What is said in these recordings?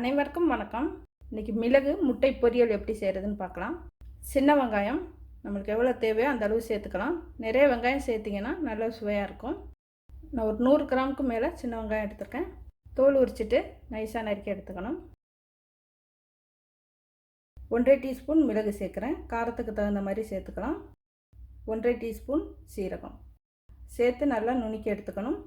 அனைவருக்கும் வணக்கம். இன்றைக்கி மிளகு முட்டை பொரியல் எப்படி செய்கிறதுன்னு பார்க்கலாம். சின்ன வெங்காயம் நம்மளுக்கு எவ்வளோ தேவையோ அந்த அளவு சேர்த்துக்கலாம். நிறைய வெங்காயம் சேர்த்திங்கன்னா நல்ல சுவையாக இருக்கும். நான் ஒரு நூறு கிராமுக்கு மேலே சின்ன வெங்காயம் எடுத்திருக்கேன். தோல் உரிச்சிட்டு நைஸாக நறுக்கி எடுத்துக்கணும். ஒன்றரை டீஸ்பூன் மிளகு சேர்க்குறேன். காரத்துக்கு தகுந்த மாதிரி சேர்த்துக்கலாம். ஒன்றரை டீஸ்பூன் சீரகம். சேர்த்து நல்லா நுணுக்கி எடுத்துக்கணும்.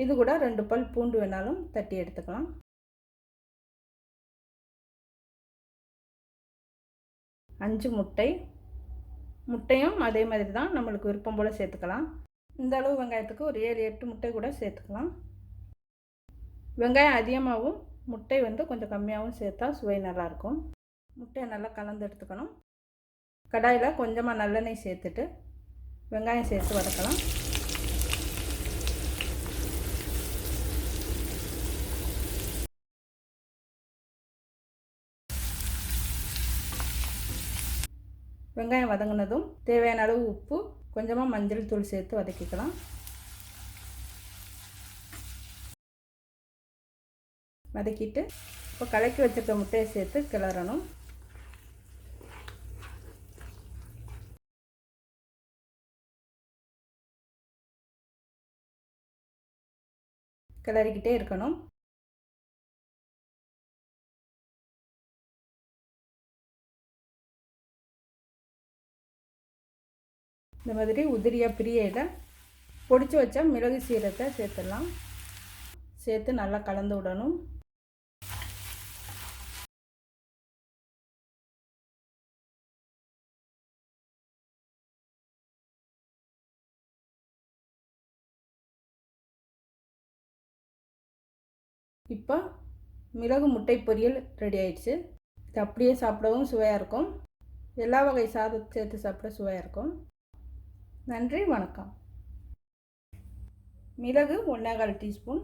இது கூட ரெண்டு பல் பூண்டு வேணாலும் தட்டி எடுத்துக்கலாம். அஞ்சு முட்டை. முட்டையும் அதே மாதிரி தான் நம்மளுக்கு விருப்பம் போல் சேர்த்துக்கலாம். இந்த அளவு வெங்காயத்துக்கு ஒரு ஏழு எட்டு முட்டை கூட சேர்த்துக்கலாம். வெங்காயம் அதிகமாகவும் முட்டை வந்து கொஞ்சம் கம்மியாகவும் சேர்த்தா சுவை நல்லாயிருக்கும் முட்டையை நல்லா கலந்து எடுத்துக்கணும். கடாயில் கொஞ்சமாக நல்லெண்ணெய் சேர்த்துட்டு வெங்காயம் சேர்த்து வதக்கலாம். வெங்காயம் வதங்கினதும் தேவையான அளவு உப்பு கொஞ்சமாக மஞ்சள் தூள் சேர்த்து வதக்கிக்கலாம். வதக்கிட்டு இப்போ கலக்கி வச்சுருக்க முட்டையை சேர்த்து கிளறணும். கிளறிக்கிட்டே இருக்கணும். இந்த மாதிரி உதிரியாக பிரியையில் பொடிச்சு வச்ச மிளகு சீரத்தை சேர்த்துடலாம். சேர்த்து நல்லா கலந்து விடணும். இப்போ மிளகு முட்டை பொரியல் ரெடி ஆயிடுச்சு. இது அப்படியே சாப்பிடவும் சுவையாக இருக்கும். எல்லா வகை சாதம் சேர்த்து சாப்பிட சுவையாக இருக்கும். நன்றி வணக்கம். மிளகு ஒன்றேகால் டீஸ்பூன்